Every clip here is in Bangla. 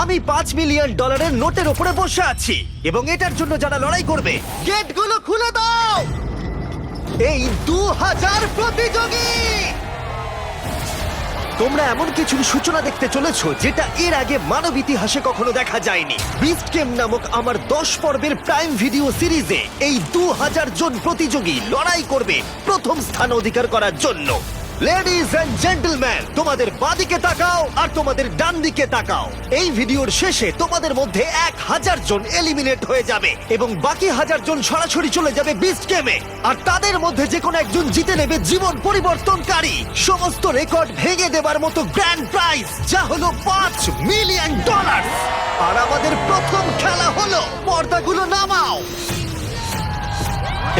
আমি পাঁচ মিলিয়ন ডলারের নোটের ওপরে বসে আছি, এবং এটার জন্য যারা লড়াই করবে, গেটগুলো খুলে দাও! এই দু হাজার প্রতিযোগী! তোমরা এমন কিছুর সূচনা দেখতে চলেছো যেটা এর আগে মানব ইতিহাসে কখনো দেখা যায়নি। বিস্ট গেম নামক আমার দশ পর্বের প্রাইম ভিডিও সিরিজে এই দু হাজার জন প্রতিযোগী লড়াই করবে প্রথম স্থান অধিকার করার জন্য। লেডিজ এন্ড জেন্টলম্যান তোমাদের বাদিকে তাকাও আর তোমাদের ডান দিকে তাকাও। এই ভিডিওর শেষে তোমাদের মধ্যে এক হাজার জন এলিমিনেট হয়ে যাবে এবং বাকি হাজার জন সরাসরি চলে যাবে বিস্ট গেমে আর তাদের মধ্যে যে কোনো একজন জিতে নেবে জীবন পরিবর্তনকারী। সমস্ত রেকর্ড ভেঙে দেবার মতো গ্র্যান্ড প্রাইজ যা হলো পাঁচ মিলিয়ন ডলার আর আমাদের প্রথম খেলা হলো, পর্দাগুলো নামাও।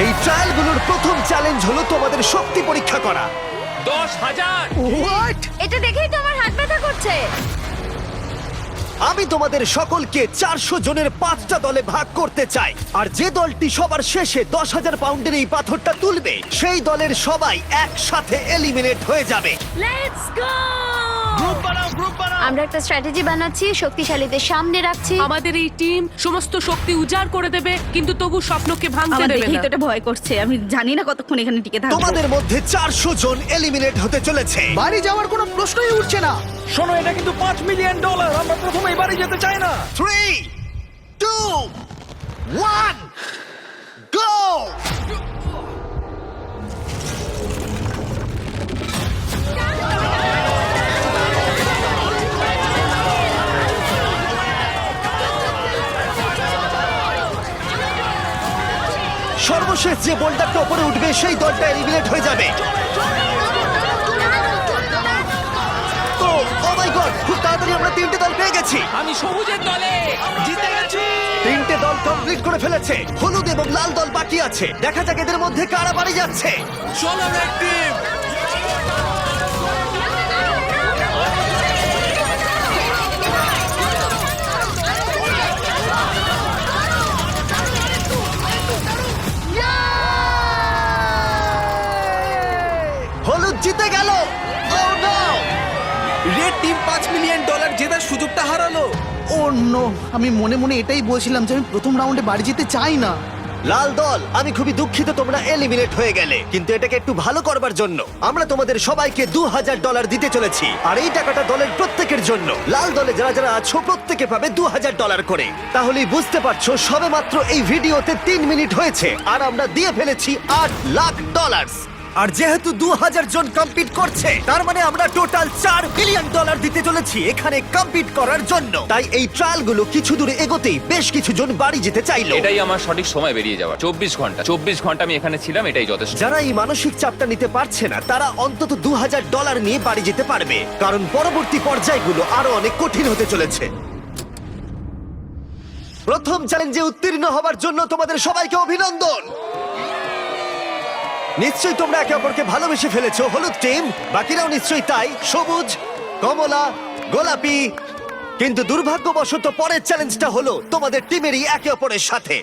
এই ট্রায়ালগুলোর প্রথম চ্যালেঞ্জ হলো তোমাদের শক্তি পরীক্ষা করা। দশ হাজার। হোয়াট এটা দেখেই তো আমার হাত ব্যথা করছে। আমি তোমাদের সকলকে চারশো জনের পাঁচটা দলে ভাগ করতে চাই। আর যে দলটি সবার শেষে দশ হাজার পাউন্ডের এই পাথরটা তুলবে সেই দলের সবাই একসাথে এলিমিনেট হয়ে যাবে। লেটস গো গ্রুপ বানাও গ্রুপ আমরা একটা স্ট্র্যাটেজি বানাচ্ছি শক্তিশালীদের সামনে রাখছি। আমাদের এই টিম সমস্ত শক্তি উজাড় করে দেবে কিন্তু তবু স্বপ্নকে ভাঙতে আমার দেবে দেখেই না তো এটা ভয় করছে আমি জানি না কতক্ষণ এখানে টিকে থাকব। তোমাদের মধ্যে চারশো জন এলিমিনেট হতে চলেছে। বাড়ি যাওয়ার কোনো প্রশ্নই উঠছে না। শোনো এটা কিন্তু পাঁচ মিলিয়ন ডলার আমরা প্রথমেই বাড়ি যেতে চাই না। থ্রি টু ওয়ান সর্বশেষ যে বলটা টপরে উঠবে সেই দলটা এলিমিনেট হয়ে যাবে। তো ও মাই গড খুব তাড়াতাড়ি আমরা তিনটে দল পেয়ে গেছি। আমি সবুজের দলে। জিতে গেছি। তিনটে দল কমপ্লিট করে ফেলেছে। হলুদ এবং লাল দল বাকি আছে। দেখা যাক এদের মধ্যে কারা বাড়ি যাচ্ছে। চলো রেড টিম জিতে গেল। Oh রেড টিম পাঁচ মিলিয়ন ডলার জেতার সুযোগটা হারালো। ও নো আমি মনে মনে এটাই বলছিলাম যে আমি প্রথম রাউন্ডে বাড়ি যেতে চাই না। লাল দল, আমি খুবই দুঃখিত তোমরা এলিমিনেট হয়ে গেলে। কিন্তু এটাকে একটু ভালো করবার জন্য আমরা তোমাদের সবাইকে দু হাজার ডলার দিতে চলেছি। আর এই টাকাটা দলের প্রত্যেকের জন্য। লাল দলে যারা যারা আছো, প্রত্যেকে পাবে দু হাজার ডলার করে। তাহলেই বুঝতে পারছ সবে মাত্র এই ভিডিওতে তিন মিনিট হয়েছে। আর আমরা দিয়ে ফেলেছি আট লাখ ডলার আর যেহেতু দু হাজার জন কম্পিট করছে তার মানে আমরা টোটাল চার বিলিয়ন ডলার দিতে চলেছি এখানে কম্পিট করার জন্য। তাই এই ট্রায়ালগুলো কিছু দূরে এগোতেই বেশ কিছু জন বাড়ি যেতে চাইলো। এটাই আমার সঠিক সময় বেরিয়ে যাওয়া। চব্বিশ ঘণ্টা চব্বিশ ঘণ্টা আমি এখানে ছিলাম এটাই যথেষ্ট। যারা এই মানসিক চাপটা নিতে পারছে না তারা অন্তত দু হাজার ডলার নিয়ে বাড়ি যেতে পারবে। কারণ পরবর্তী পর্যায়গুলো আরও অনেক কঠিন হতে চলেছে। প্রথম চ্যালেঞ্জে উত্তীর্ণ হবার জন্য তোমাদের সবাইকে অভিনন্দন। নিশ্চয়ই তোমরা একে অপরকে ভালোবেসে ফেলেছো। হলুদ টিম, বাকিরাও নিশ্চয়ই তাই। সবুজ, কমলা, গোলাপি। কিন্তু দুর্ভাগ্যবশত পরের চ্যালেঞ্জটা হলো তোমাদের টিমেরই একে অপরের সাথে।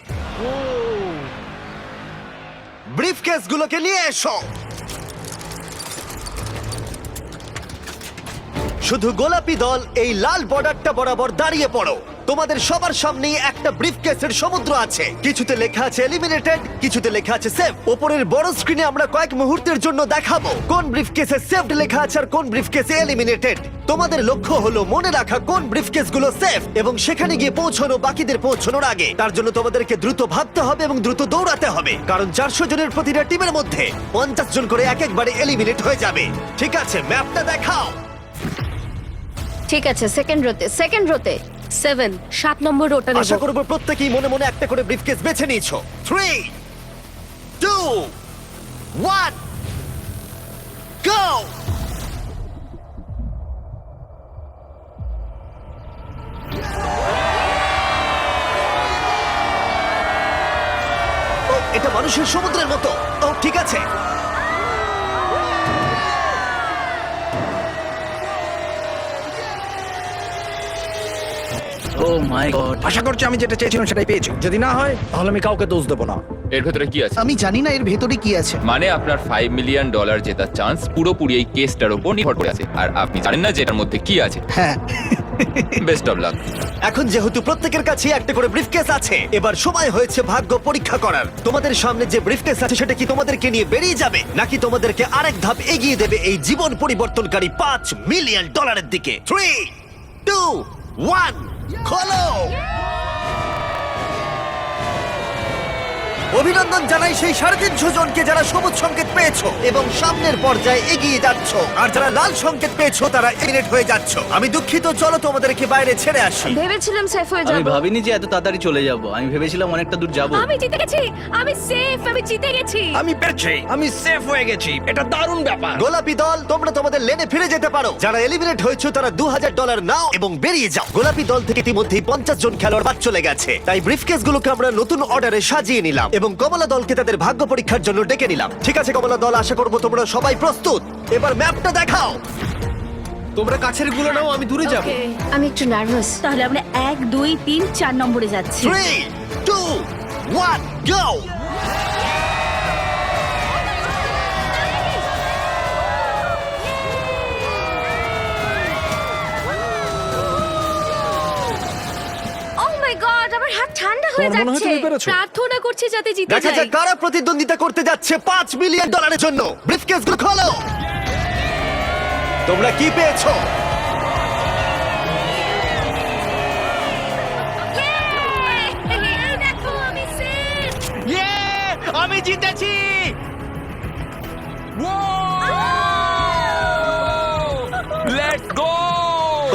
ব্রিফকেসগুলোকে নিয়ে এসো। শুধু গোলাপি দল এই লাল বর্ডারটা বরাবর দাঁড়িয়ে পড়ো। তোমাদের সবার সামনেই একটা ব্রিফকেসের সমুদ্র আছে। কিছুতে লেখা আছে এলিমিনেটেড কিছুতে লেখা আছে সেফ ওপরের বড় স্ক্রিনে আমরা কয়েক মুহূর্তের জন্য দেখাবো কোন ব্রিফকেসে সেফড লেখা আছে আর কোন ব্রিফকেসে এলিমিনেটেড তোমাদের লক্ষ্য হলো মনে রাখা কোন ব্রিফকেসগুলো সেফ এবং সেখানে গিয়ে পৌঁছানো, বাকিদের পৌঁছানোর আগে। তার জন্য তোমাদেরকে দ্রুত ভাবতে হবে এবং দ্রুত দৌড়াতে হবে। কারণ চারশো জনের প্রতিটা টিমের মধ্যে পঞ্চাশ জন করে এক একবারে এলিমিনেট হয়ে যাবে। ঠিক আছে ম্যাপটা দেখাও। ঠিক আছে সেকেন্ড রোতে সেকেন্ড রোতে সেভেন সাত নম্বর রোটা আশা করব প্রত্যেকেই মনে মনে একটা করে ব্রিফকেস বেছে নিয়েছো। থ্রি টু ওয়ান গো এটা মানুষের সমুদ্রের মতো। ও ঠিক আছে। মাই গড আশা করছি আমি যেটা চেয়েছিলাম সেটাই পেয়েছি। যদি না হয় তাহলে আমি কাউকে দোষ দেবো না। এর ভেতরে কি আছে? আমি জানি না এর ভেতরে কি আছে। মানে আপনার ফাইভ মিলিয়ন ডলার জেতার চান্স পুরোপুরি এই কেসটার উপর নির্ভর করে আছে। আর আপনি জানেন না যে এটার মধ্যে কি আছে। হ্যাঁ। বেস্ট অফ লাক এখন যেহেতু প্রত্যেকের কাছে একটা করে ব্রিফকেস আছে এবার সময় হয়েছে ভাগ্য পরীক্ষা করার। তোমাদের সামনে যে ব্রিফকেস আছে সেটা কি তোমাদেরকে নিয়ে বেরিয়ে যাবে? নাকি তোমাদেরকে আরেক ধাপ এগিয়ে দেবে এই জীবন পরিবর্তনকারী পাঁচ মিলিয়ন ডলারের দিকে? থ্রি টু ওয়ান খোলো অভিনন্দন জানাই সেই সাড়ে তিনশো জনকে যারা সবুজ সংকেত পেয়েছ এবং সামনের পর্যায়ে এগিয়ে যাচ্ছ। আর যারা লাল সংকেত পেয়েছ তারা এলিমিনেট হয়ে যাচ্ছ। আমি দুঃখিত চলো তোমাদেরকে বাইরে ছেড়ে আসি। ভেবেছিলাম সেফ হয়ে আমি যাব। ভাবিনি যে এত তাড়াতাড়ি চলে যাব। আমি ভেবেছিলাম অনেকটা দূর যাব। আমি জিতে গেছি! আমি সেফ আমি জিতে গেছি! আমি পেরেছি! আমি সেফ হয়ে গেছি। এটা দারুণ ব্যাপার! গোলাপি দল তোমরা তোমাদের লেনে ফিরে যেতে পারো। যারা এলিমিনেট হয়েছে তারা দু হাজার ডলার নাও এবং বেরিয়ে যাও। গোলাপি দল থেকে ইতিমধ্যেই পঞ্চাশ জন খেলোয়াড় বাদ চলে গেছে। তাই ব্রিফকেস গুলোকে আমরা নতুন অর্ডারে সাজিয়ে নিলাম। এবং কমলা দলকে তাদের ভাগ্য পরীক্ষার জন্য ডেকে নিলাম। ঠিক আছে কমলা দল আশা করব তোমরা সবাই প্রস্তুত। এবার ম্যাপটা দেখাও। তোমরা কাছেরগুলো নাও আমি দূরে যাব। আমি একটু নার্ভাস তাহলে আমরা এক দুই তিন চার নম্বরে যাচ্ছি। থ্রি টু ওয়ান গো আমার হাত ঠান্ডা হয়ে তোমার মনে হয় যাচ্ছে। তুমি পেরেছ? প্রার্থনা করছি যাতে জিতে দেখা যাক কারা প্রতিদ্বন্দ্বিতা করতে যাচ্ছে পাঁচ মিলিয়ন ডলারের জন্য। ব্রিফকেসগুলো খোলো। তোমরা কি পেয়েছ? দেখো আমি আমি জিতেছি।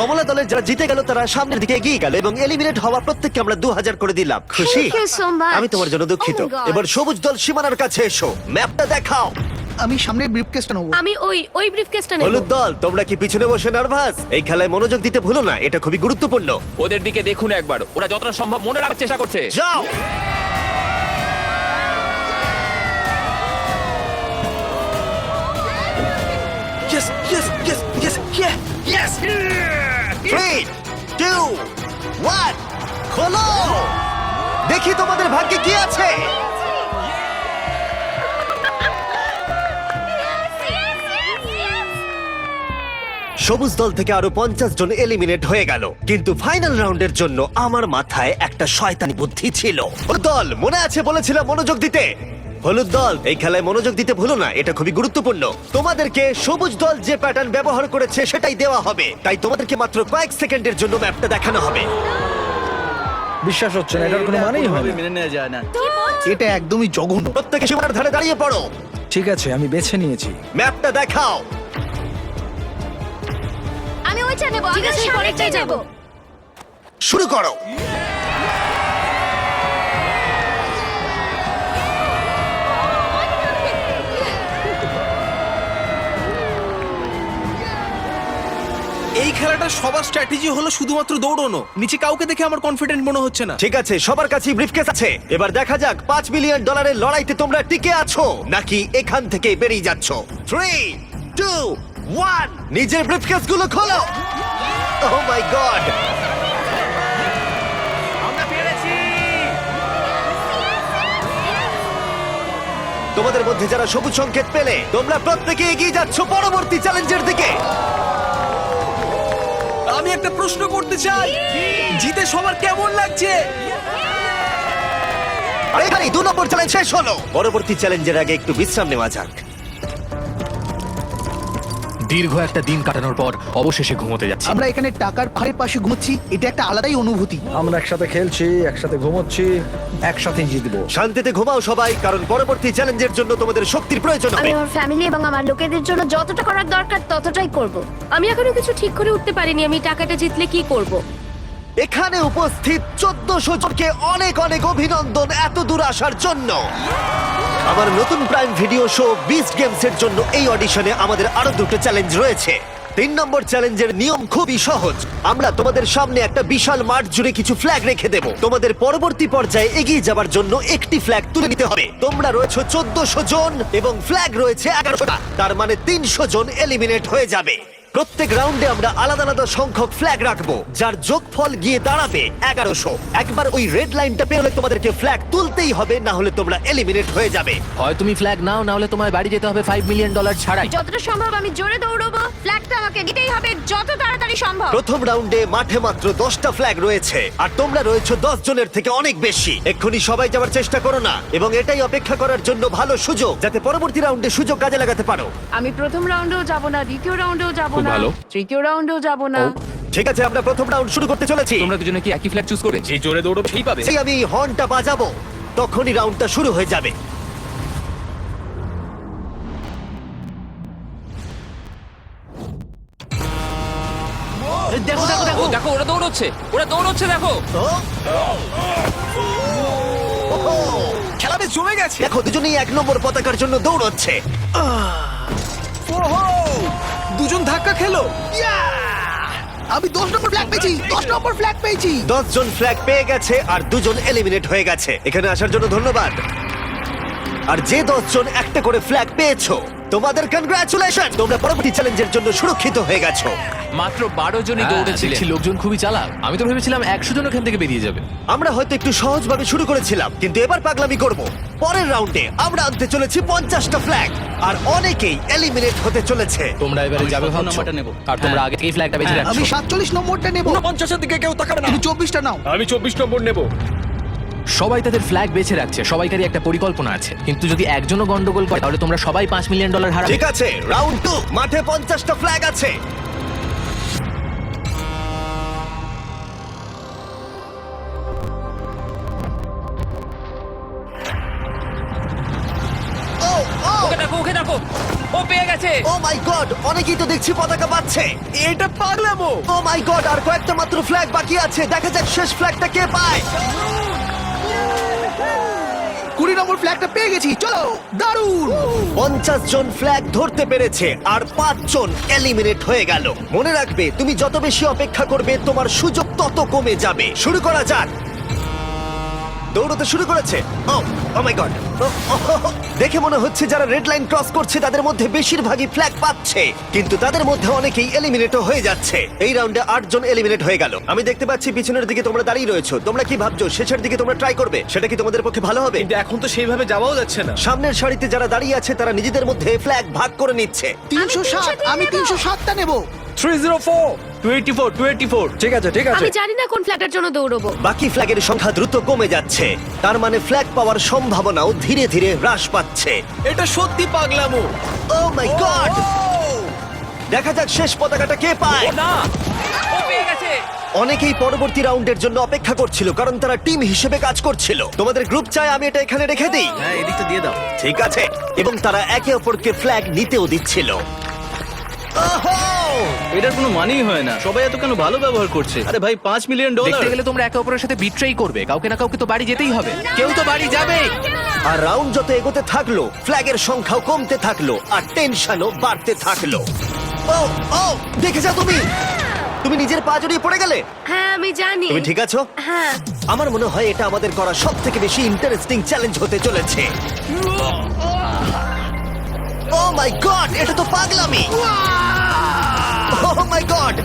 কমলা দলের যারা জিতে গেল তারা সামনের দিকে এগিয়ে গেল এবং এলিমিনেট হওয়া প্রত্যেককে আমরা দু হাজার করে দিলাম। খুশি? Thank you so much. আমি তোমার জন্য দুঃখিত। Oh my God. এবার সবুজ দল সীমানার কাছে এসো। ম্যাপটা দেখাও। আমি সামনের ব্রিফকেসটা নেব। আমি ওই ওই ব্রিফকেসটা নেব। হলুদ দল তোমরা কি পিছনে বসে নার্ভাস এই খেলায় মনোযোগ দিতে ভুলো না এটা খুবই গুরুত্বপূর্ণ। ওদের দিকে দেখুন একবার। ওরা যতটা সম্ভব মনে রাখার চেষ্টা করছে। যাও। Yes yes yes yes yes three two one খোলো! দেখি তোমাদের ভাগ্যে কি আছে। সবুজ দল থেকে আরও পঞ্চাশ জন এলিমিনেট হয়ে গেল। কিন্তু ফাইনাল রাউন্ডের জন্য আমার মাথায় একটা শয়তানি বুদ্ধি ছিল। দল মনে আছে বলেছিলাম মনোযোগ দিতে। হলুদ দল এই খেলায় মনোযোগ দিতে ভুলো না এটা খুবই গুরুত্বপূর্ণ। তোমাদেরকে সবুজ দল যে প্যাটার্ন ব্যবহার করেছে সেটাই দেওয়া হবে। তাই তোমাদেরকে মাত্র কয়েক সেকেন্ডের জন্য ম্যাপটা দেখানো হবে। বিশ্বাস হচ্ছে না এটার কোনো মানেই হয় না। মেনে নেওয়া যায় না। এটা একদমই জঘন্য। প্রত্যেকে সীমানার ধারে দাঁড়িয়ে পড়ো। ঠিক আছে আমি বেছে নিয়েছি। ম্যাপটা দেখাও। আমি ওইটা নেব ঠিক আছে, পরেরটাই যাব। শুরু করো। এই খেলাটা সবার স্ট্র্যাটেজি হলো শুধুমাত্র দৌড়ানো। নিচে কাউকে দেখে আমার কনফিডেন্ট মনে হচ্ছে না। ঠিক আছে সবার কাছেই ব্রিফকেস আছে। এবার দেখা যাক পাঁচ মিলিয়ন ডলারের লড়াইতে তোমরা টিকে আছো নাকি এখান থেকে বেরিয়ে যাচ্ছ। থ্রি টু ওয়ান নিজের ব্রিফকেসগুলো খোলো ও মাই গড তোমাদের মধ্যে যারা সবুজ সংকেত পেলে তোমরা প্রত্যেকে এগিয়ে যাচ্ছ পরবর্তী চ্যালেঞ্জের দিকে। আমি একটা প্রশ্ন করতে চাই। জিতে সবার কেমন লাগছে? আর এখানেই দু নম্বর চ্যালেঞ্জ শেষ হলো। পরবর্তী চ্যালেঞ্জের আগে একটু বিশ্রাম নেওয়া যাক। দীর্ঘ একটা দিন কাটানোর পর অবশেষে ঘুমোতে যাচ্ছি। আমরা এখানে টাকার ঘরে পাশে ঘুমোচ্ছি এটা একটা আলাদাই অনুভূতি। আমরা একসাথে খেলছি একসাথে ঘুমোচ্ছি একসাথে জিতবো শান্তিতে ঘুমাও সবাই কারণ পরবর্তী চ্যালেঞ্জের জন্য তোমাদের শক্তির প্রয়োজন আমি হবে আমার ফ্যামিলি এবং আমার লোকেদের জন্য যতটা করার দরকার ততটাই করব। আমি এখনও কিছু ঠিক করে উঠতে পারিনি আমি টাকাটা জিতলে কি করব? এখানে উপস্থিত চোদ্দশো জনকে অনেক অনেক অভিনন্দন এত দূর আসার জন্য। আমার নতুন prime video show beast games এর জন্য এই অডিশনে আমাদের আরও দুটো চ্যালেঞ্জ রয়েছে। তিন নম্বর চ্যালেঞ্জের নিয়ম খুবই সহজ। আমরা তোমাদের সামনে একটা বিশাল মাঠ জুড়ে কিছু ফ্ল্যাগ রেখে দেব। তোমাদের পরবর্তী পর্যায়ে এগিয়ে যাবার জন্য একটি ফ্ল্যাগ তুলে নিতে হবে। তোমরা রয়েছে চোদ্দশো জন এবং ফ্ল্যাগ রয়েছে এগারোটা। তার মানে তিনশো জন এলিমিনেট হয়ে যাবে। প্রত্যেক রাউন্ডে আমরা আলাদা আলাদা সংখ্যক ফ্ল্যাগ রাখব যার যোগফল গিয়ে দাঁড়াবে এগারোশো। একবার ওই রেড লাইনটা পেরোলে তোমাদেরকে ফ্ল্যাগ তুলতেই হবে না হলে তোমরা এলিমিনেট হয়ে যাবে। হয় তুমি ফ্ল্যাগ নাও না হলে তোমার বাড়ি যেতে হবে ফাইভ মিলিয়ন ডলার ছাড়াই। যতটা সম্ভব আমি জোরে দৌড়বো ফ্ল্যাগটা আমাকে নিতেই হবে যত তাড়াতাড়ি সম্ভব। প্রথম রাউন্ডে মাঠে মাত্র দশটা ফ্ল্যাগ রয়েছে আর তোমরা রয়েছে দশ জনের থেকে অনেক বেশি। এক্ষুনি সবাই যাওয়ার চেষ্টা করো না এবং এটাই অপেক্ষা করার জন্য ভালো সুযোগ যাতে পরবর্তী রাউন্ডে সুযোগ কাজে লাগাতে পারো। আমি প্রথম রাউন্ডেও যাব না দ্বিতীয় রাউন্ডেও যাব খুব ভালো। তৃতীয় রাউন্ডেও যাব না। ঠিক আছে আমরা প্রথম রাউন্ড শুরু করতে চলেছি। তোমরা দুজনে কি একই ফ্ল্যাগ চুজ করে? যে জোরে দৌড়বে সেই পাবে। সেই আমি হর্নটা বাজাবো। তখনই রাউন্ডটা শুরু হয়ে যাবে। দেখো দেখো দেখো। দেখো ওরা দৌড়চ্ছে। ওরা দৌড়চ্ছে দেখো। খেলা বেশ জমে গেছে। দেখো দুজনেই এক নম্বর পতাকার জন্য দৌড়চ্ছে। দুজন ধাক্কা খেলো। আমি দশ নম্বর ফ্ল্যাগ পেয়েছি দশ নম্বর ফ্ল্যাগ পেয়েছি। দশ জন ফ্ল্যাগ পেয়ে গেছে আর দুজন এলিমিনেট হয়ে গেছে। এখানে আসার জন্য ধন্যবাদ। আর যে দশজন একটা করে ফ্ল্যাগ পেয়েছ তোমাদের কনগ্রাচুলেশন তোমরা পরবর্তী চ্যালেঞ্জের জন্য সুরক্ষিত হয়ে গেছো। মাত্র বারো জনই দৌড়েছিলেন। দেখছি লোকজন খুবই চালাক। আমি তো ভেবেছিলাম একশো জন ওখান থেকে বেরিয়ে যাবে। আমরা হয়তো একটু সহজভাবে শুরু করেছিলাম কিন্তু এবার পাগলামি করব। পরের রাউন্ডে আমরা আনতে চলেছি পঞ্চাশটা ফ্ল্যাগ আর অনেকেই এলিমিনেট হতে চলেছে। তোমরা এবারে যাবে ভাবছ? নাম্বারটা নেব। আর তোমরা হ্যাঁ। আগে থেকেই ফ্ল্যাগটা বেঁচে হ্যাঁ, রাখছো। আমি সাতচল্লিশ নম্বরটা নেব। পঞ্চাশের দিকে কেউ তাকাবে না। তুমি চব্বিশটা নাও। আমি চব্বিশ নম্বর নেব। সবাই তাদের ফ্ল্যাগ বেছে রাখছে সবাইকারই একটা পরিকল্পনা আছে। কিন্তু যদি একজনও গন্ডগোল করে তাহলে তোমরা সবাই পাঁচ মিলিয়ন ডলার হারাবে। ঠিক আছে রাউন্ড টু মাঠে পঞ্চাশটা ফ্ল্যাগ আছে। ও ও! ওকে দেখো ওকে দেখো। ও পেয়ে গেছে। ও মাই গড অনেকেই তো দেখছি পতাকা পাচ্ছে। এটা পাগলামো! ও মাই গড আর কয়েকটা মাত্র ফ্ল্যাগ বাকি আছে। দেখা যাক শেষ ফ্ল্যাগটা কে পায়। কুড়ি নম্বর ফ্ল্যাগটা পেয়ে গেছি। চলো দারুণ পঞ্চাশ জন ফ্ল্যাগ ধরতে পেরেছে আর পাঁচ জন এলিমিনেট হয়ে গেল। মনে রাখবে, তুমি যত বেশি অপেক্ষা করবে, তোমার সুযোগ তত কমে যাবে। শুরু করা যাক। দৌড়তে শুরু করেছে। ও ও মাই গড দেখে মনে হচ্ছে যারা রেড লাইন ক্রস করছে তাদের মধ্যে বেশিরভাগই ফ্ল্যাগ পাচ্ছে। কিন্তু তাদের মধ্যে অনেকেই এলিমিনেটও হয়ে যাচ্ছে। এই রাউন্ডে আট জন এলিমিনেট হয়ে গেল। আমি দেখতে পাচ্ছি পিছনের দিকে তোমরা দাঁড়িয়ে রয়েছো। তোমরা কি ভাবছ শেষের দিকে তোমরা ট্রাই করবে? সেটা কি তোমাদের পক্ষে ভালো হবে? কিন্তু এখন তো সেইভাবে যাওয়াও যাচ্ছে না। সামনের সারিতে যারা দাঁড়িয়ে আছে তারা নিজেদের মধ্যে ফ্ল্যাগ ভাগ করে নিচ্ছে। তিনশো সাত আমি তিনশো সাতটা নেব। Three zero four twenty four twenty four ঠিক আছে ঠিক আছে। আমি জানি না কোন ফ্ল্যাগটার জন্য দৌড়বো। বাকি ফ্ল্যাগের সংখ্যা দ্রুত কমে যাচ্ছে। তার মানে ফ্ল্যাগ পাওয়ার সম্ভাবনাও ধীরে ধীরে হ্রাস পাচ্ছে। এটা সত্যি পাগলামো। ও মাই গড দেখা যাক শেষ পতাকাটা কে পায়। না! ও পেয়ে গেছে। অনেকেই পরবর্তী রাউন্ডের জন্য অপেক্ষা করছিল কারণ তারা টিম হিসেবে কাজ করছিল। তোমাদের গ্রুপ চায় আমি এটা এখানে রেখে দিই। হ্যাঁ এদিকটা দিয়ে দাও। ঠিক আছে। এবং তারা একে অপরকে ফ্ল্যাগ নিতেও দিচ্ছিল। ওহো! এটার কোনো মানেই হয় না। সবাই এত কেন ভালো ব্যবহার করছে? আরে ভাই পাঁচ মিলিয়ন ডলার দেখতে গেলে তোমরা একে অপরের সাথে বিট্রেই করবে। কাউকে না কাউকে তো বাড়ি যেতেই হবে। কেউ তো বাড়ি যাবে। আর রাউন্ড যত এগোতে থাকল ফ্ল্যাগের সংখ্যাও কমতে থাকল আর টেনশনও বাড়তে থাকল। ও ও দেখে যাও তুমি? তুমি নিজের পা জড়িয়ে পড়ে গেলে? হ্যাঁ আমি জানি। তুমি ঠিক আছো? হ্যাঁ। আমার মনে হয় এটা আমাদের করা সব থেকে বেশি ইন্টারেস্টিং চ্যালেঞ্জ হতে চলেছে। ও মাই গড এটা তো পাগলামি। ও মাই গড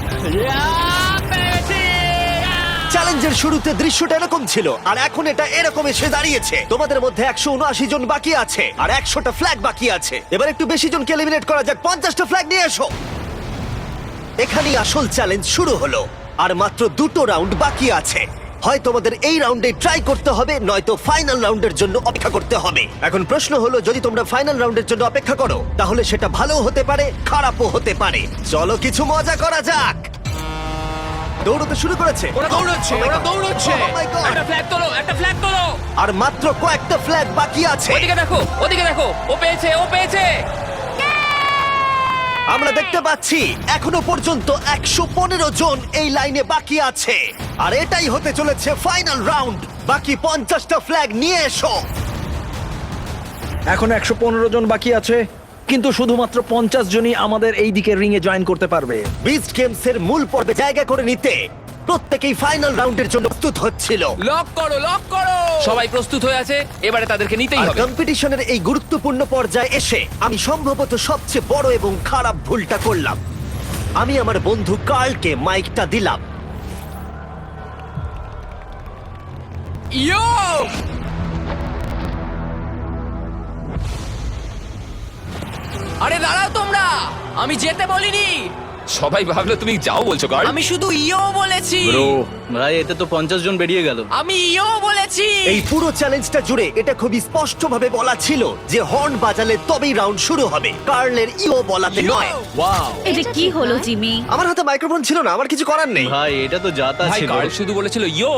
চ্যালেঞ্জের শুরুতে দৃশ্যটা এরকম ছিল, আর এখন এটা এরকম এসে দাঁড়িয়েছে। তোমাদের মধ্যে একশো উনআশি জন বাকি আছে, আর একশোটা ফ্ল্যাগ বাকি আছে। এবার একটু বেশি জনকে এলিমিনেট করা যাক, পঞ্চাশটা ফ্ল্যাগ নিয়ে এসো। এখানেই আসল চ্যালেঞ্জ শুরু হলো, আর মাত্র দুটো রাউন্ড বাকি আছে। হয় তোমাদের এই রাউন্ডে ট্রাই করতে হবে নয়তো ফাইনাল রাউন্ডের জন্য অপেক্ষা করতে হবে। এখন প্রশ্ন হলো যদি তোমরা ফাইনাল রাউন্ডের জন্য অপেক্ষা করো তাহলে সেটা ভালো হতে পারে খারাপও হতে পারে। চলো কিছু মজা করা যাক। দৌড়তে শুরু করেছে। ওরা দৌড়চ্ছে Oh ওরা! দৌড়চ্ছে। Oh! একটা ফ্ল্যাগ তোলো একটা ফ্ল্যাগ তোলো। আর মাত্র কয়েকটা ফ্ল্যাগ বাকি আছে। ওদিকে দেখো ওদিকে দেখো ও পেয়েছে ও পেয়েছে। আমরা দেখতে পাচ্ছি এখনও পর্যন্ত একশো পনেরো জন এই লাইনে বাকি আছে। আর এটাই হতে চলেছে ফাইনাল রাউন্ড বাকি পঞ্চাশটা ফ্ল্যাগ নিয়ে এসো। এখন একশো পনেরো জন বাকি আছে কিন্তু শুধুমাত্র পঞ্চাশ জনই আমাদের এই দিকের রিং এ জয়েন করতে পারবে। বিস্ট গেমস এর মূল পর্বে জায়গা করে নিতে প্রত্যেকেই ফাইনাল রাউন্ডের জন্য প্রস্তুত হচ্ছিল। লক করো লক করো! সবাই প্রস্তুত হয়ে আছে এবারে তাদেরকে নিতেই হবে। কম্পিটিশনের এই গুরুত্বপূর্ণ পর্যায়ে এসে আমি সম্ভবত সবচেয়ে বড় এবং খারাপ ভুলটা করলাম। আমি আমার বন্ধু কার্লকে মাইকটা দিলাম। ইয়ো আরে দাঁড়াও তোমরা! আমি যেতে বলিনি! সবাই ভাবলো তুমি যাও বলছো কার আমি শুধু ইও বলেছি! ব্রো ভাই এতে তো পঞ্চাশ জন বেরিয়ে গেল। আমি ইও বলেছি! এই পুরো চ্যালেঞ্জটা জুড়ে এটা খুবই স্পষ্টভাবে বলা ছিল যে হর্ন বাজালে তবেই রাউন্ড শুরু হবে। কার্লের ইও বলাতে নয়। এটা কি হলো জিমি? আমার হাতে মাইক্রোফোন ছিল না আমার কিছু করার নেই। ভাই এটা তো যাতা ভাই ছিল। কার্ল শুধু বলেছিল ইয়ো!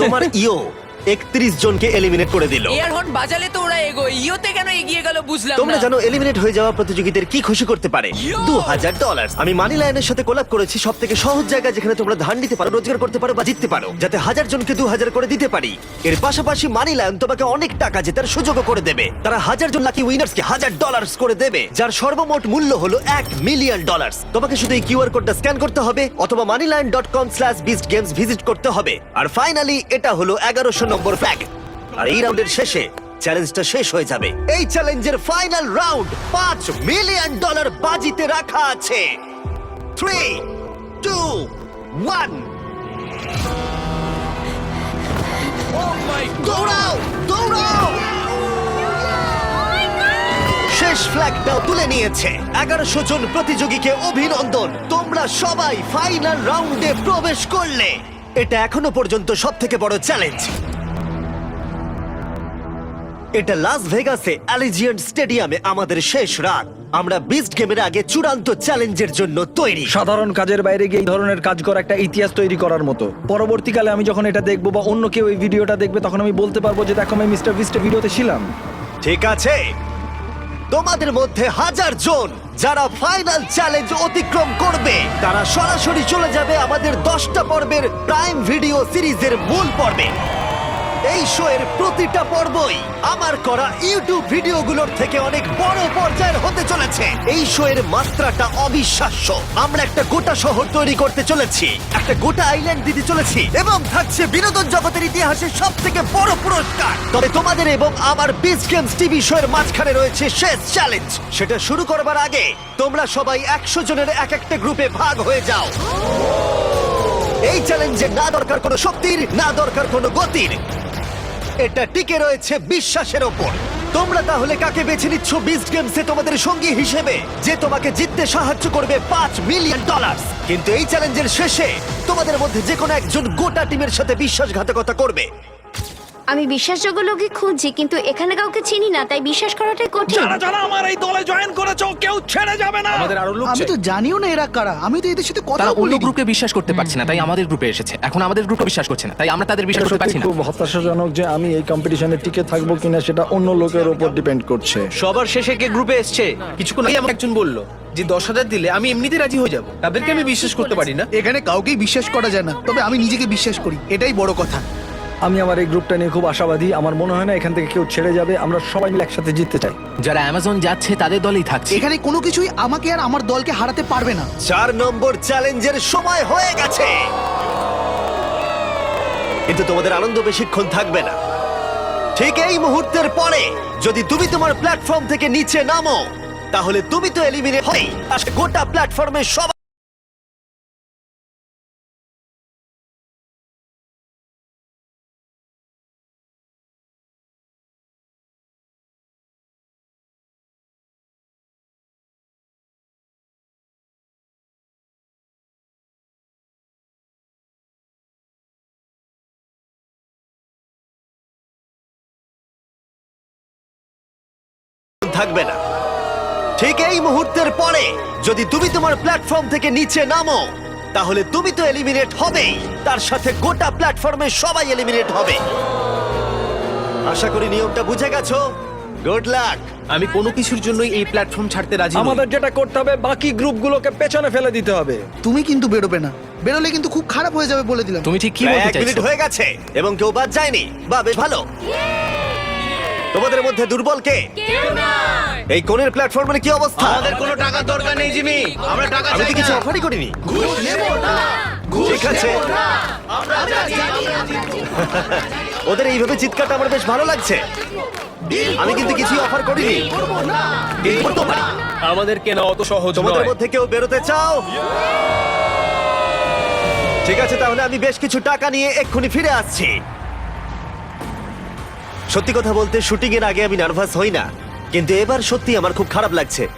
তোমার ইও একত্রিশ জনকে এলিমিনেট করে দিল। এয়ার হর্ন বাজালে তো ওরা এগো ইওতে কেন এগিয়ে গেল বুঝলাম তোমরা না। জানো এলিমিনেট হয়ে যাওয়া প্রতিযোগীদের কি খুশি করতে পারে? দু হাজার ডলার আমি মানি লাইনের সাথে কোলাপ করেছি সব থেকে সহজ জায়গা যেখানে তোমরা ধান দিতে পারো রোজগার করতে পারো বা জিততে পারো। যাতে হাজার জনকে দু হাজার করে দিতে পারি। এর পাশাপাশি মানি লায়ন তোমাকে অনেক টাকা জেতার সুযোগও করে দেবে। তারা হাজার জন লাকি উইনার্সকে হাজার ডলার করে দেবে যার সর্বমোট মূল্য হলো এক মিলিয়ন ডলার তোমাকে শুধু এই কিউআর কোডটা স্ক্যান করতে হবে অথবা money line dot com slash beast games visit করতে হবে। আর ফাইনালি এটা হলো এগারোশো নম্বর ফ্ল্যাগ আর এই রাউন্ডের শেষে চ্যালেঞ্জটা শেষ হয়ে যাবে। এই চ্যালেঞ্জের ফাইনাল রাউন্ড পাঁচ মিলিয়ন ডলার বাজিতে রাখা আছে। থ্রি টু ওয়ান দৌড়াও দৌড়াও! শেষ ফ্ল্যাগটাও তুলে নিয়েছে। এগারোশো জন প্রতিযোগীকে অভিনন্দন। তোমরা সবাই ফাইনাল রাউন্ডে প্রবেশ করলে। এটা এখনও পর্যন্ত সব থেকে বড় চ্যালেঞ্জ এটা লাস ভেগাসে অ্যালিজিয়ান্ট স্টেডিয়ামে আমাদের শেষ রাত। আমরা বিস্ট গেমের আগে চূড়ান্ত চ্যালেঞ্জের জন্য তৈরি। সাধারণ কাজের বাইরে গিয়ে এই ধরনের কাজ করা একটা ইতিহাস তৈরি করার মতো। পরবর্তীকালে আমি যখন এটা দেখব বা অন্য কেউ এই ভিডিওটা দেখবে তখন আমি বলতে পারব যে দেখো আমি মিস্টার বিস্টের ভিডিওতে ছিলাম। ঠিক আছে। তোমাদের মধ্যে হাজার জন যারা ফাইনাল চ্যালেঞ্জ অতিক্রম করবে তারা সরাসরি চলে যাবে আমাদের দশটা পর্বের প্রাইম ভিডিও সিরিজের মূল পর্বে। এই শো এর প্রতিটা পর্বই আমার করা ইউটিউব ভিডিওগুলোর থেকে অনেক বড় পর্যায়ের হতে চলেছে। এই শো এর মাত্রাটা অবিশ্বাস্য। আমরা একটা গোটা শহর তৈরি করতে চলেছি। একটা গোটা আইল্যান্ড দিতে চলেছি এবং থাকছে বিনোদন জগতের ইতিহাসে সব থেকে বড় পুরস্কার। তবে তোমাদের এবং আমার বিচ গেমস টিভি শো এর মাঝখানে রয়েছে শেষ চ্যালেঞ্জ সেটা শুরু করবার আগে তোমরা সবাই একশো জনের এক একটা গ্রুপে ভাগ হয়ে যাও। এই চ্যালেঞ্জে না দরকার কোনো শক্তির, না দরকার কোনো গতির। এটা টিকে রয়েছে বিশ্বাসের ওপর। তোমরা তাহলে কাকে বেছে নিচ্ছ বিস্ট গেমসে তোমাদের সঙ্গী হিসেবে, যে তোমাকে জিততে সাহায্য করবে পাঁচ মিলিয়ন ডলার কিন্তু এই চ্যালেঞ্জের শেষে তোমাদের মধ্যে যে কোনো একজন গোটা টিমের সাথে বিশ্বাসঘাতকতা করবে। আমি বিশ্বাসযোগ্য লোকই খুঁজছি কিন্তু এখানে কাউকে চিনি না তাই বিশ্বাস করাটাই কঠিন। যারা যারা আমার এই দলে জয়েন করেছ কেউ ছেড়ে যাবে না। আমাদের আরও লোক আমি তো জানিও না এরা কারা। আমি তো এদের সাথে কথা তারা অন্য গ্রুপে বিশ্বাস করতে পারছে না তাই আমাদের গ্রুপে এসেছে। এখন আমাদের গ্রুপে বিশ্বাস করছে না তাই আমরা তাদের বিশ্বাস করতে পারছি না। খুব হতাশাজনক যে আমি এই কম্পিটিশনে টিকে থাকব কিনা সেটা অন্য লোকের উপর ডিপেন্ড করছে। সবার শেষে কে গ্রুপে এসছে? কিছুক্ষণ আগে আমাকে একজন বলল যে দশ হাজার দিলে আমি এমনিতে রাজি হয়ে যাব। তাদেরকে আমি বিশ্বাস করতে পারি না। এখানে কাউকেই বিশ্বাস করা যায় না তবে আমি নিজেকে বিশ্বাস করি এটাই বড় কথা। আমি আমার এই গ্রুপটা নিয়ে খুব আশাবাদী। আমার মনে হয় না এখান থেকে কেউ ছেড়ে যাবে। আমরা সবাই মিলে একসাথে জিততে চাই। যারা অ্যামাজন যাচ্ছে তাদের দলেই থাকছে। এখানে কোনো কিছুই আমাকে আর আমার দলকে হারাতে পারবে না। চার নম্বর চ্যালেঞ্জের সময় হয়ে গেছে। কিন্তু তোমাদের আনন্দ বেশিক্ষণ থাকবে না। ঠিক এই মুহূর্তের পরে যদি তুমি তোমার প্ল্যাটফর্ম থেকে নিচে নামো তাহলে তুমি তো এলিমিনেট হই গোটা প্ল্যাটফর্মে সবাই থাকবে না। ঠিক এই মুহূর্তের পরে যদি তুমি তোমার প্ল্যাটফর্ম থেকে নিচে নামো তাহলে তুমি তো এলিমিনেট হবেই। তার সাথে গোটা প্ল্যাটফর্মে সবাই এলিমিনেট হবে। আশা করি নিয়মটা বুঝে গেছো? গুড লাক আমি কোনো কিছুর জন্যই এই প্ল্যাটফর্ম ছাড়তে রাজি নই। আমাদের যেটা করতে হবে বাকি গ্রুপগুলোকে পেছনে ফেলে দিতে হবে। তুমি কিন্তু বেরোবে না। বেরোলে কিন্তু খুব খারাপ হয়ে যাবে বলে দিলাম। তুমি ঠিক কি বলতে এক মিনিট চাইছো? হয়ে গেছে এবং কেউ বাদ যায়নি। বা বেশ ভালো তোমাদের মধ্যে দুর্বল কে? এই কোণের প্ল্যাটফর্মের কি অবস্থা? আমাদের কোনো টাকার দরকার নেই জিমি। আমরা টাকা আমি তো কিছু অফারই করিনি? ঠিক আছে। ওদের এইভাবে চিৎকারটা আমার বেশ ভালো লাগছে। আমি কিন্তু কিছুই অফার করিনি। পারি। আমাদের কেনা অত সহজ তোমাদের মধ্যে কেউ বেরোতে চাও? ঠিক আছে তাহলে আমি বেশ কিছু টাকা নিয়ে এক্ষুনি ফিরে আসছি। সত্যি কথা বলতে শুটিং এর আগে আমি নার্ভাস হই না। কিন্তু এবার সত্যি আমার খুব খারাপ লাগছে।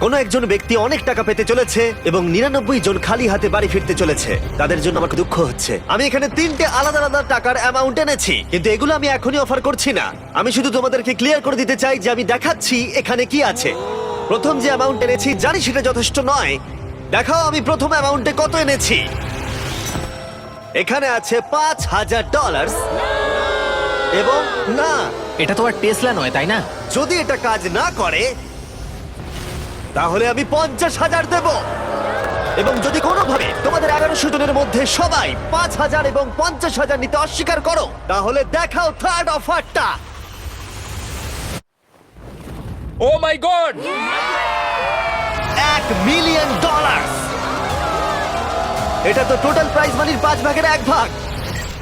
কোনো একজন ব্যক্তি অনেক টাকা পেতে চলেছে এবং নিরানব্বই জন খালি হাতে বাড়ি ফিরতে চলেছে। তাদের জন্য আমার দুঃখ হচ্ছে। আমি এখানে তিনটে আলাদা আলাদা টাকার অ্যামাউন্ট এনেছি। কিন্তু এগুলো আমি এখনই অফার করছি না। আমি শুধু তোমাদেরকে ক্লিয়ার করে দিতে চাই যে আমি দেখাচ্ছি এখানে কি আছে। প্রথম যে অ্যামাউন্ট এনেছি, জানি সেটা যথেষ্ট নয়। দেখাও আমি প্রথম অ্যামাউন্টে কত এনেছি। এখানে আছে পাঁচ হাজার ডলার এবং না। এটা তো আর টেসলা নয় তাই না? যদি এটা কাজ না করে তাহলে আমি পঞ্চাশ হাজার দেব। এবং যদি কোনোভাবে তোমাদের এগারোশো জনের মধ্যে সবাই পাঁচ হাজার এবং পঞ্চাশ হাজার নিতে অস্বীকার করো তাহলে দেখাও থার্ড অফারটা ও মাই গড! এক মিলিয়ন ডলার। এটা তো টোটাল প্রাইস মানির পাঁচ ভাগের এক ভাগ।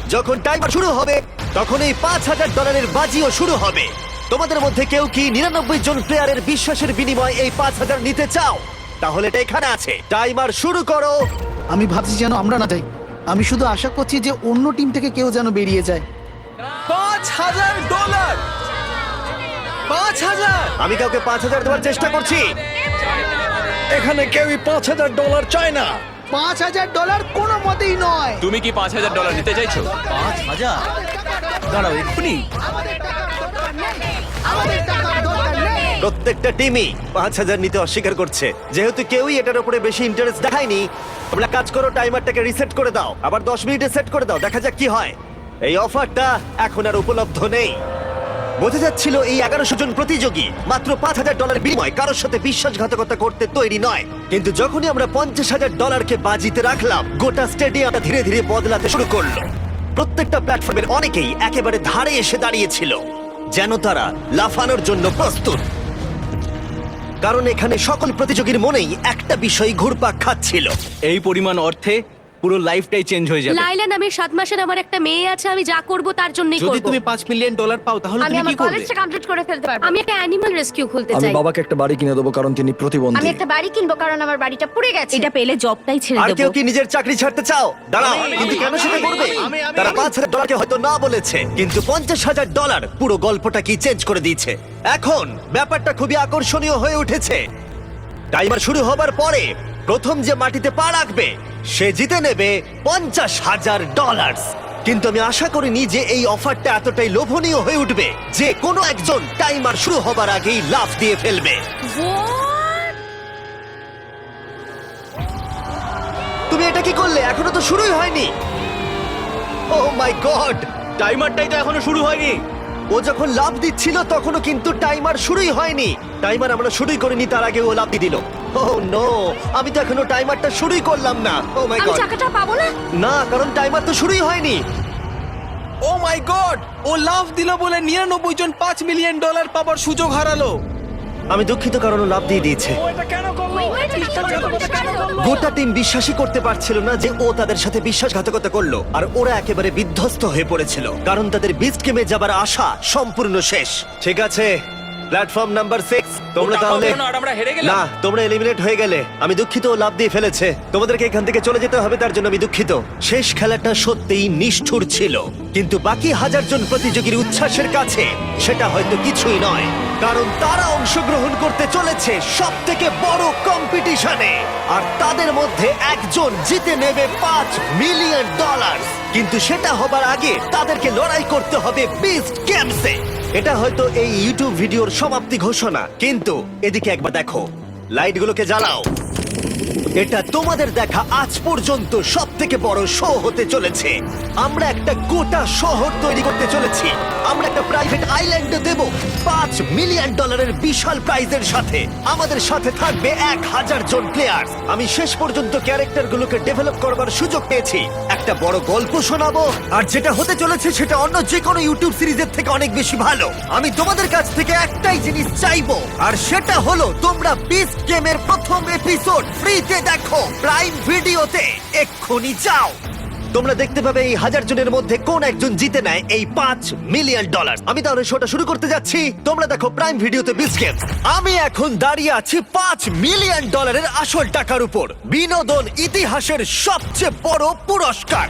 যখন টাইমার শুরু হবে তখন এই পাঁচ হাজার ডলারের বাজিও শুরু হবে। তোমাদের মধ্যে কেউ কি নিরানব্বই জন প্লেয়ারের বিশ্বাসের বিনিময়ে এই পাঁচ হাজার নিতে চাও? তাহলে এটা এখানে আছে। টাইমার শুরু করো। আমি ভাবছি যেন আমরা না যাই। আমি শুধু আশা করছি যে অন্য টিম থেকে কেউ যেন বেরিয়ে যায়। পাঁচ হাজার ডলার! পাঁচ হাজার! আমি কাউকে পাঁচ হাজার দেওয়ার চেষ্টা করছি। এখানে কেউই পাঁচ হাজার ডলার চায় না। পাঁচ হাজার ডলার কোনো মতেই নয়। তুমি কি পাঁচ হাজার ডলার নিতে চাইছো? পাঁচ হাজার? দাঁড়াও এক্ষুনি। প্রত্যেকটা টিমই পাঁচ হাজার নিতে অস্বীকার করছে। যেহেতু কেউই এটার উপরে বেশি ইন্টারেস্ট দেখায়নি তোমরা কাজ করো টাইমারটাকে রিসেট করে দাও। আবার দশ মিনিটে সেট করে দাও দেখা যাক কি হয়। এই অফারটা এখন আর উপলব্ধ নেই। বোঝা যাচ্ছিল এই এগারোশো জন প্রতিযোগী। মাত্র পাঁচ হাজার ডলার বিনিময় কারোর সাথে বিশ্বাসঘাতকতা করতে তৈরি নয়। কিন্তু যখনই আমরা পঞ্চাশ হাজার ডলারকে বাজিতে রাখলাম, গোটা স্টেডিয়ামটা ধীরে ধীরে বদলাতে শুরু করল। প্রত্যেকটা প্ল্যাটফর্মের অনেকেই একেবারে ধারে এসে দাঁড়িয়েছিল, যেন তারা লাফানোর জন্য প্রস্তুত। কারণ এখানে সকল প্রতিযোগীর মনেই একটা বিষয় ঘুরপাক খাচ্ছিল। এই পরিমাণ অর্থে পুরো লাইফটাই চেঞ্জ হয়ে যাবে। লাইলা নামের সাত মাসের আমার একটা মেয়ে আছে আমি যা করব তার জন্যই যদি তুমি পাঁচ মিলিয়ন ডলার পাও তাহলে আমি তুমি আমার কি করবে? কলেজটা কমপ্লিট করে ফেলতে পারব। আমি একটা অ্যানিমাল রেস্কিউ খুলতে চাই। আমি বাবাকে একটা বাড়ি কিনে দেবো কারণ তিনি প্রতিবন্ধী। আমি একটা বাড়ি কিনবো কারণ আমার বাড়িটা পুড়ে গেছে। এটা পেলে জবটাই ছেড়ে দেব। আর কেউ কি নিজের চাকরি ছাড়তে চাও? দাঁড়াও কিন্তু কেন সেটা করবে? তারা আমি। পাঁচ হাজার ডলারকে হয়তো না বলেছে কিন্তু পঞ্চাশ হাজার ডলার পুরো গল্পটা কি চেঞ্জ করে দিয়েছে? এখন ব্যাপারটা খুবই আকর্ষণীয় হয়ে উঠেছে। টাইমার শুরু হবার পরে প্রথম যে মাটিতে পা রাখবে সে জিতে নেবে পঞ্চাশ হাজার ডলার কিন্তু আমি আশা করিনি যে এই অফারটা এতটাই লোভনীয় হয়ে উঠবে যে কোনো একজন টাইমার শুরু হবার আগেই লাফ দিয়ে ফেলবে। তুমি এটা কি করলে? এখনও তো শুরুই হয়নি। ও মাই গড টাইমারটাই তো এখনও শুরু হয়নি। ও যখন লাভ দিচ্ছিল তখনও কিন্তু টাইমার শুরুই হয়নি। টাইমার আমরা শুরুই করিনি তার আগে ও লাভ দিয়ে দিল। ও নো আমি তো এখনও টাইমারটা শুরুই করলাম না। ও মাই আমি গড টাকাটা পাবো না? না কারণ টাইমার তো শুরুই হয়নি। ও মাই গড ও লাভ দিল বলে নিরানব্বই জন পাঁচ মিলিয়ন ডলার পাবার সুযোগ হারালো। আমি দুঃখিত কারণ ও লাভ দিয়ে দিয়েছে। গোটা টিম বিশ্বাসই করতে পারছিল না যে ও তাদের সাথে বিশ্বাসঘাতকতা করল আর ওরা একেবারে বিধ্বস্ত হয়ে পড়েছিল কারণ তাদের বিস্ট গেমে যাবার আশা সম্পূর্ণ শেষ। ঠিক আছে প্ল্যাটফর্ম নাম্বার সিক্স তোমরা তাহলে। না তোমরা এলিমিনেট হয়ে গেলে আমি দুঃখিত ও লাভ দিয়ে ফেলেছে। তোমাদেরকে এখান থেকে চলে যেতে হবে তার জন্য আমি দুঃখিত। শেষ খেলাটা সত্যিই নিষ্ঠুর ছিল। কিন্তু বাকি হাজার জন প্রতিযোগীর উচ্ছ্বাসের কাছে সেটা হয়তো কিছুই নয়। কারণ তারা অংশগ্রহণ করতে চলেছে সব থেকে বড় কম্পিটিশনে আর তাদের মধ্যে একজন জিতে নেবে পাঁচ মিলিয়ন ডলার কিন্তু সেটা হবার আগে তাদেরকে লড়াই করতে হবে বিস্ট গেমসে এটা হয়তো এই ইউটিউব ভিডিওর সমাপ্তি ঘোষণা, কিন্তু এদিকে একবার দেখো। লাইটগুলোকে জ্বালাও। এটা তোমাদের দেখা আজ পর্যন্ত সব থেকে বড় শো হতে চলেছে। আমরা একটা গোটা শহর তৈরি করতে চলেছি। আমরা একটা প্রাইভেট আইল্যান্ড দেব পাঁচ মিলিয়ন ডলারের বিশাল প্রাইজের সাথে। আমাদের সাথে থাকবে এক হাজার জন প্লেয়ার আমি শেষ পর্যন্ত ক্যারেক্টার গুলোকে ডেভেলপ করবার সুযোগ পেয়েছি। একটা বড় গল্প শোনাবো, আর যেটা হতে চলেছে সেটা অন্য যে কোনো ইউটিউব সিরিজের থেকে অনেক বেশি ভালো। আমি তোমাদের কাছ থেকে একটাই জিনিস চাইব, আর সেটা হলো তোমরা বিস্ট গেমের প্রথম এপিসোড ফ্রিতে দেখো, প্রাইম ভিডিওতে এক্ষুনি যাও। তোমরা দেখতে পাবে এই হাজার জনের মধ্যে কোন একজন জিতে নেয় এই পাঁচ মিলিয়ন ডলার। আমি তাহলে শোটা শুরু করতে যাচ্ছি। তোমরা দেখো প্রাইম ভিডিওতে বিচ গেমস আমি এখন দাঁড়িয়ে আছি পাঁচ মিলিয়ন ডলারের আসল টাকার উপর। বিনোদন ইতিহাসের সবচেয়ে বড় পুরস্কার।